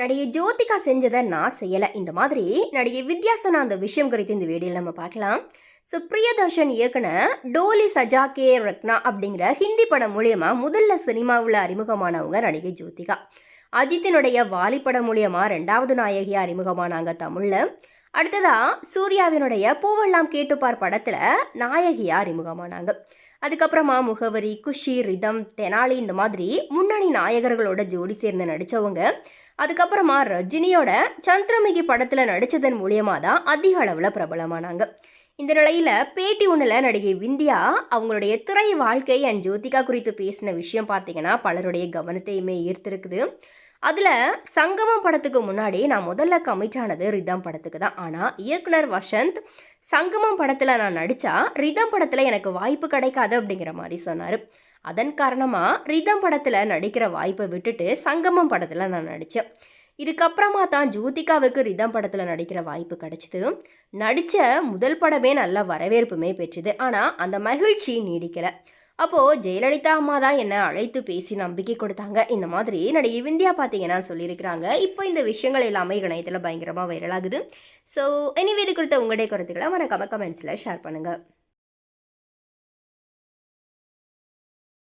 நடிகை ஜோதிகா செஞ்சதை நான் செய்யலை. இந்த மாதிரி நடிகை வித்யாசனா அந்த விஷயம் குறித்து இந்த வீடியோவில் நம்ம பார்க்கலாம். ஸோ பிரியதர்ஷன் இயக்குன டோலி சஜா கே ரக்னா அப்படிங்கிற ஹிந்தி படம் மூலியமாக முதல்ல சினிமாவில் அறிமுகமானவங்க நடிகை ஜோதிகா. அஜித்தினுடைய வாலி படம் மூலியமா ரெண்டாவது நாயகியாக அறிமுகமானாங்க தமிழில். அடுத்ததாக சூர்யாவினுடைய பூவெல்லாம் கேட்டுப்பார் படத்தில் நாயகியாக அறிமுகமானாங்க அதுக்கப்புறமா முகவரி குஷி ரிதம் தெனாலி இந்த மாதிரி முன்னணி நாயகர்களோட ஜோடி சேர்ந்து நடித்தவங்க அதுக்கப்புறமா ரஜினியோட சந்திரமிகி படத்தில் நடித்ததன் மூலியமாக தான் அதிக அளவில் பிரபலமானாங்க. இந்த நிலையில் பேட்டி ஒன்றில் நடிகை விந்தியா அவங்களுடைய திரை வாழ்க்கை அண்ட் ஜோதிகா குறித்து பேசின விஷயம் பார்த்தீங்கன்னா பலருடைய கவனத்தையுமே ஈர்த்திருக்குது. அதில் சங்கமம் படத்துக்கு முன்னாடி நான் முதல்ல கமிட் ஆனது ரிதம் படத்துக்கு தான். ஆனால் இயக்குனர் வசந்த் சங்கமம் படத்தில் நான் நடித்தா ரிதம் படத்தில் எனக்கு வாய்ப்பு கிடைக்காது அப்படிங்கிற மாதிரி சொன்னார். அதன் காரணமாக ரிதம் படத்தில் நடிக்கிற வாய்ப்பை விட்டுட்டு சங்கமம் படத்தில் நான் நடித்தேன் இதுக்கப்புறமா தான் ஜோதிகாவுக்கு ரிதம் படத்தில் நடிக்கிற வாய்ப்பு கிடைச்சிது. நடித்த முதல் படமே நல்ல வரவேற்புமே பெற்றுது. ஆனால் அந்த மகிழ்ச்சி நீடிக்கலை. அப்போது ஜெயலலிதா அம்மா தான் என்னை அழைத்து பேசி நம்பிக்கை கொடுத்தாங்க. இந்த மாதிரி நடிகை விந்தியா பார்த்தீங்கன்னா சொல்லியிருக்கிறாங்க. இப்போ இந்த விஷயங்கள் எல்லாமே இணையத்தில் பயங்கரமாக வைரலாகுது ஸோ எனிவே இது குறித்த உங்களுடைய கருத்துக்களை மறக்காம கமெண்ட்ஸில் ஷேர் பண்ணுங்கள்